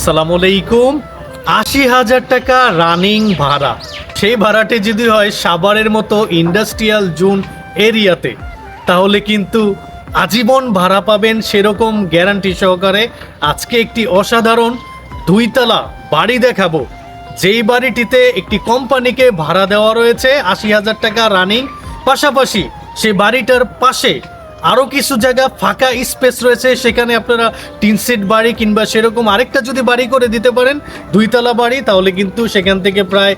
আসসালামু আলাইকুম। আশি হাজার টাকা রানিং ভাড়া। সেই ভাড়াটি যদি হয় সাভারের মতো ইন্ডাস্ট্রিয়াল জোন এরিয়াতে, তাহলে কিন্তু আজীবন ভাড়া পাবেন সেরকম গ্যারান্টি সহকারে আজকে একটি অসাধারণ দুইতলা বাড়ি দেখাবো। যেই বাড়িটিতে একটি কোম্পানিকে ভাড়া দেওয়া রয়েছে আশি হাজার টাকা রানিং, পাশাপাশি সে বাড়িটার পাশে আরও কিছু জায়গা ফাঁকা স্পেস রয়েছে, সেখানে আপনারা তিন সেট বাড়ি কিংবা সেরকম আরেকটা যদি বাড়ি করে দিতে পারেন, দুইতলা বাড়ি, তাহলে কিন্তু সেখান থেকে প্রায়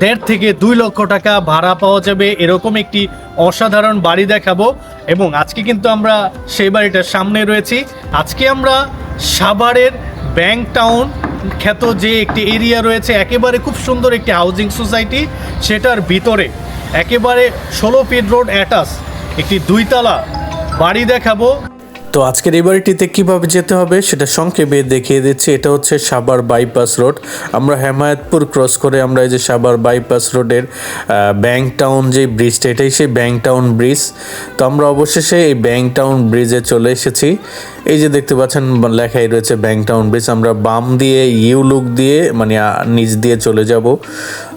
দেড় থেকে দুই লক্ষ টাকা ভাড়া পাওয়া যাবে। এরকম একটি অসাধারণ বাড়ি দেখাবো এবং আজকে কিন্তু আমরা সেই বাড়িটার সামনে রয়েছি। আজকে আমরা সাভারের ব্যাংক টাউন খ্যাত যে একটি এরিয়া রয়েছে, একেবারে খুব সুন্দর একটি হাউজিং সোসাইটি, সেটার ভিতরে একেবারে ষোলো ফিট রোড অ্যাটাস একটি দুইতলা বাড়ি দেখাবো। তো আজকের এই বাড়িটিতে কীভাবে যেতে হবে সেটা সংক্ষেপে দেখিয়ে দিচ্ছি। এটা হচ্ছে সাবার বাইপাস রোড। আমরা হেমায়তপুর ক্রস করে আমরা এই যে সাভার বাইপাস রোডের ব্যাংক টাউন যে ব্রিজটা, এটাই সেই ব্যাংক টাউন ব্রিজ। তো আমরা অবশেষে এই ব্যাংক টাউন ব্রিজে চলে এসেছি। এই যে দেখতে পাচ্ছেন, লেখাই রয়েছে ব্যাংক টাউন ব্রিজ। আমরা বাম দিয়ে ইউ লুক দিয়ে মানে নিচ দিয়ে চলে যাব।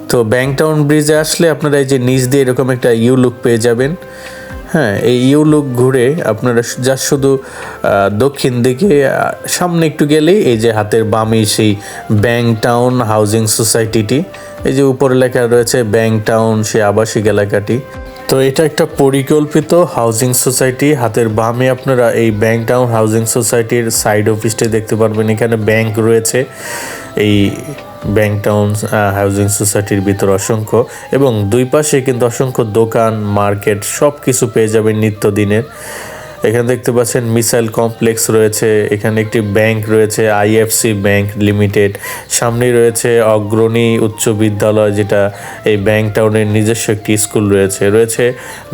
তো ব্যাংক টাউন ব্রিজে আসলে আপনারা এই যে নিচ দিয়ে এরকম একটা ইউ লুক পেয়ে যাবেন। হ্যাঁ এই ইউলুক ঘুরে আপনারা যা শুধু দক্ষিণ দিকে সামনে একটু গেলেই এই যে হাতের বামে সেই ব্যাং টাউন হাউজিং সোসাইটিটি, এই যে উপরে লেখা রয়েছে ব্যাং টাউন, সে আবাসিক এলাকাটি। তো এটা একটা পরিকল্পিত হাউজিং সোসাইটি, হাতের বামে আপনারা এই ব্যাংক টাউন হাউজিং সোসাইটির সাইড অফিসটি দেখতে পারবেন। এখানে ব্যাংক রয়েছে, এই ব্যাংক টাউন হাউজিং সোসাইটির ভিতর অসংখ্য এবং দুই পাশে কিন্তু অসংখ্য দোকান, মার্কেট সব কিছু পেয়ে যাবেন নিত্যদিনের। এখানে দেখতে পাচ্ছেন মিসাইল কমপ্লেক্স রয়েছে, এখানে একটি ব্যাংক রয়েছে আইএফসি ব্যাংক লিমিটেড। সামনেই রয়েছে অগ্রণী উচ্চ বিদ্যালয়, যেটা এই ব্যাংক টাউনের নিজস্ব একটি স্কুল রয়েছে। রয়েছে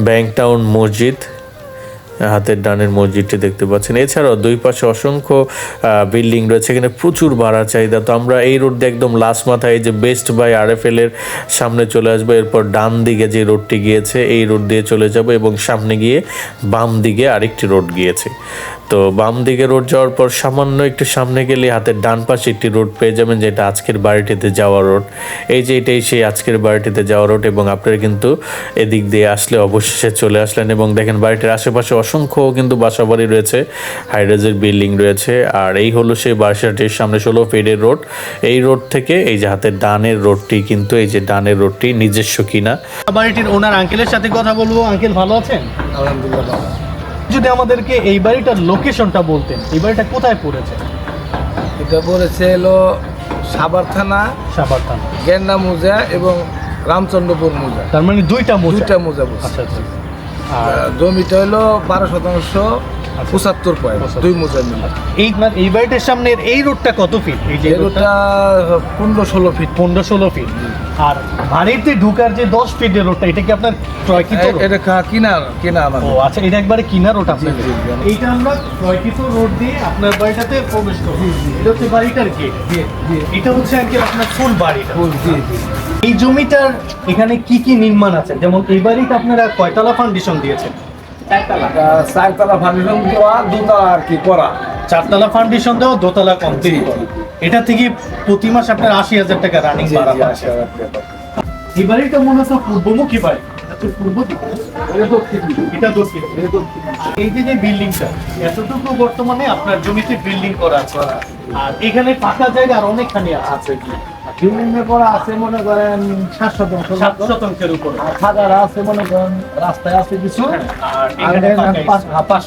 ব্যাংক টাউন মসজিদ হাতের ডানের মসজিদটি দেখতে পাচ্ছেন। এছাড়াও দুই পাশে অসংখ্য বিল্ডিং রয়েছে, এখানে প্রচুর ভাড়া চাহিদা। তো আমরা এই রোড দিয়ে একদম লাস্ট মাথায় যে বেস্ট বাই আর এফ এর সামনে চলে আসব। এরপর ডান দিকে যে রোডটি গিয়েছে, এই রোড দিয়ে চলে যাব এবং সামনে গিয়ে বাম দিকে আরেকটি রোড গিয়েছে। তো বাম দিকে রোড যাওয়ার পর সামান্য একটু সামনে গেলে হাতের ডান পাশে একটি রোড পেয়ে যাবেন, যেটা আজকের বাড়িটিতে যাওয়া রোড। এই যে এটাই সেই আজকের বাড়িটিতে যাওয়া রোড এবং আপনারা কিন্তু এদিক দিয়ে আসলে অবশেষে চলে আসলেন এবং দেখেন বাড়িটির আশেপাশে অসংখ্য কিন্তু বাসা বাড়ি রয়েছে হাইড্রোজের বিল্ডিং রয়েছে আর এই হলো সেই বাসাটির সামনে ষোলো ফিডের রোড এই রোড থেকে এই যে হাতের ডানের রোডটি কিন্তু এই যে ডানের রোডটি নিজস্ব কিনা। বাড়িটির ওনার আঙ্কেলের সাথে কথা বলব। আঙ্কেল ভালো আছেন? আলহামদুলিল্লাহ যদি আমাদেরকে এই বাড়িটার লোকেশনটা বলতেন এই বাড়িটা কোথায় পড়েছে? এটা পড়েছে হলো সাভার থানা সাভার থানা। গেন্ডা মোজা এবং রামচন্দ্রপুর মোজা। তার মানে দুইটা মোজা? দুইটা মোজা আচ্ছা আচ্ছা। আর জমিটা হলো বারো শতাংশ পঁচাত্তর পয়েন্ট দুই মোজা মিলে এই মানে এই বাড়িটার সামনের এই রোডটা কত ফিট এই যে রোডটা? পনেরো ষোলো ফিট পনেরো ষোলো ফিট আর বাড়িতে ঢুকার যে দশ ফিটের রোডটা এটা কি আপনার ক্রয়কৃত? এটা কিনা কিনা আমার ও আচ্ছা এটা একবারে কিনা রোড আপনার। এইটা আমরা ক্রয়কৃত রোড দিয়ে আপনার বাড়িটাতে প্রবেশ করব। এটা হচ্ছে বাড়িটার গেট। এটা হচ্ছে আঙ্কেল আপনার ফুল বাড়িটা। এই জমিটার এখানে কি কি নির্মাণ আছে? যেমন এই বাড়িটা আপনারা কয়তলা ফাউন্ডেশন দিয়েছেন? চারতলা? ফাউন্ডেশন দেওয়া দুতলা আর কি করা। চারতলা ফাউন্ডেশন দেওয়া দোতলা কমপ্লিট এটা থেকে প্রতি মাসে আপনার আশি হাজার টাকা রানিং ভাড়া আশি হাজার টাকা। এই বাড়িটা মনে হচ্ছে পূর্বমুখী বাড়ি। এই যে যে বিল্ডিংটা এতটুকু বর্তমানে আপনার জমিতে বিল্ডিং করা আছে। আর এখানে ফাঁকা জায়গা আর অনেকখানি আছে। বিভিন্ন করা আছে মনে করেন সাত শতাংশ সাত শতাংশের উপর। আর খাদারা আছে মনে করেন রাস্তায় আছে কিছু।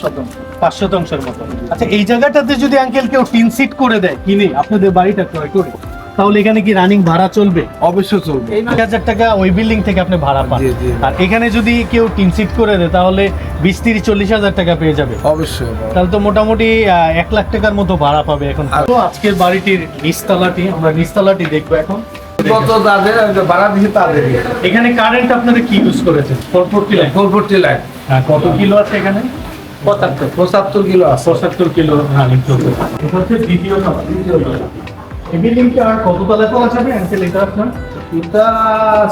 শতাংশ। পাঁচ শতাংশের মতো। আচ্ছা এই জায়গাটাতে যদি আঙ্কেল কেউ টিন সিট করে দেয় কিনে আপনাদের বাড়িটা ক্রয় করে। তাহলে এখানে কি রানিং ভাড়া চলবে? অবশ্যই চলবে। এক হাজার টাকা ওই বিল্ডিং থেকে আপনি ভাড়া পান। আর এখানে যদি কেউ টিন সিট করে দেয় তাহলে বিশ তিরিশ চল্লিশ হাজার টাকা পেয়ে যাবে। অবশ্যই তাহলে তো মোটামুটি এক লাখ টাকার মতো ভাড়া পাবে এখন। তো আজকের বাড়িটির নিচতলাটি আমরা নিচতলাটি দেখব এখন। কত তাদের? ভাড়া দিচ্ছে তাদের। এখানে কারেন্ট আপনারা কি ইউজ করেছেন? Four forty line four forty lakh কত কিলো আছে এখানে? পঁচাত্তর। পঁচাত্তর কিলো পঁচাত্তর কিলো হচ্ছে দ্বিতীয় এই বিল্ডিংটা আর কত তলা করা যাবে? আঙ্কেল এটা আপনার এটা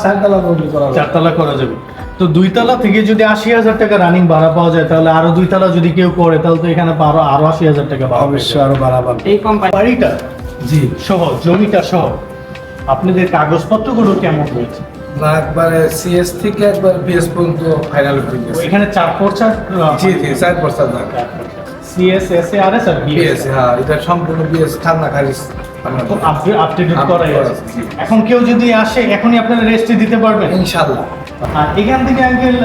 চারতলা বদলি করা চারতলা করা যাবে। তো দুই তলা থেকে যদি আশি হাজার টাকা রানিং ভাড়া পাওয়া যায় তাহলে আরও দুই তলা যদি কেউ করে তাহলে তো এখানে আরও আরও আশি হাজার টাকা অবশ্যই আরও ভাড়া পাবে। এই কোম্পানি বাড়িটা? জি সহ জমিটা সহ আপনাদের কাগজপত্রগুলো কেমন রয়েছে? না একবারে সিএস থেকে একবার বিএস পর্যন্ত ফাইনাল হয়ে গেছে এখানে চার পর্চা জি জি চার বছর দাগ CS S A R S R BS BS হ্যাঁ এটা সম্পূর্ণ বিএস ঠান্ডা খারিজ। আমরা আপডেট করাই আছে আছে, এখন কেউ যদি আসে এখনই আপনারা রেস্টে দিতে পারবেন। ইনশাল্লাহ আর এখান থেকে আঙ্কেল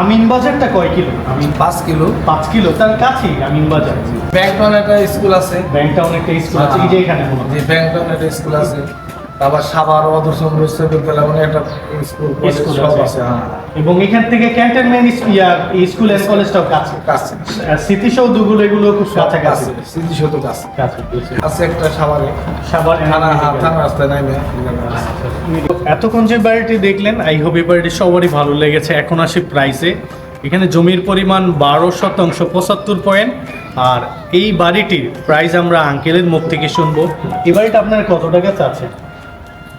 আমিন বাজারটা কয় কিলো? আমি পাঁচ কিলো। পাঁচ কিলো। তার কাছেই আমিন বাজার। ব্যাংকটন একটা স্কুল আছে। ব্যাংকটা একটা স্কুল আছে। এই যে এখানে ব্যাংক একটা স্কুল আছে। তারপর সাভার অদর্শন বিশ্ববিদ্যালয় একটা স্কুল সব আছে হ্যাঁ। এবং এখান থেকে ক্যান্টনমেন্ট স্কুল এন্ড কলেজটাও কাছে। কাছে স্মৃতিসৌধগুলো এগুলো খুব কাছাকাছি। কাছে স্মৃতিসৌধ কাছে। কাছে আছে একটা সাভারে। সাভার থানা হ্যাঁ, থানা রাস্তায় নামে এতক্ষণ যে বাড়িটি দেখলেন আই হোপ এই বাড়িটি সবারই ভালো লেগেছে। এখন আসি প্রাইসে এখানে জমির পরিমাণ বারো শতাংশ পঁচাত্তর পয়েন্ট আর এই বাড়িটির প্রাইস আমরা আঙ্কেলের মুখ থেকে শুনব। এই বাড়িটা আপনার কত টাকা চাচ্ছেন?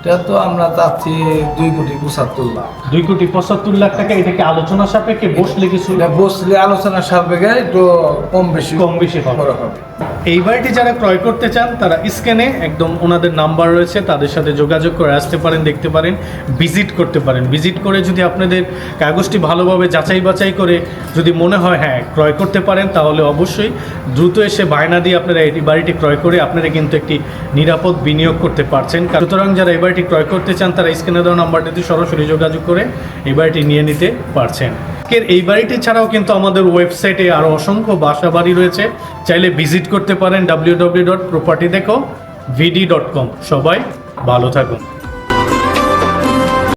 এটা তো আমরা চাচ্ছি দুই কোটি পঁচাত্তর লাখ। দুই কোটি পঁচাত্তর লাখ টাকা এটাকে আলোচনা সাপেক্ষে? বসলে কিছু? এটা বসলে আলোচনা সাপেক্ষে একটু কম বেশি কম বেশি হবে। করা হবে। এই বাড়িটি যারা ক্রয় করতে চান, তারা স্ক্যানে একদম ওনাদের নাম্বার রয়েছে, তাদের সাথে যোগাযোগ করে আসতে পারেন, দেখতে পারেন, ভিজিট করতে পারেন। ভিজিট করে যদি আপনাদের কাগজটি ভালোভাবে যাচাই বাছাই করে যদি মনে হয় হ্যাঁ ক্রয় করতে পারেন, তাহলে অবশ্যই দ্রুত এসে বায়না দিয়ে আপনারা এই বাড়িটি ক্রয় করে আপনারা কিন্তু একটি নিরাপদ বিনিয়োগ করতে পারছেন। সুতরাং যারা এই বাড়িটি ক্রয় করতে চান, তারা স্ক্যানে দেওয়া নাম্বারটিতে সরাসরি যোগাযোগ করে এই বাড়িটি নিয়ে নিতে পারছেন। আজকের এই বাড়িটি ছাড়াও কিন্তু আমাদের ওয়েবসাইটে আরও অসংখ্য বাসা বাড়ি রয়েছে। চাইলে ভিজিট করতে পারেন ডাব্লিউ ডট প্রপার্টি দেখো ভিডি ডট কম সবাই ভালো থাকুন।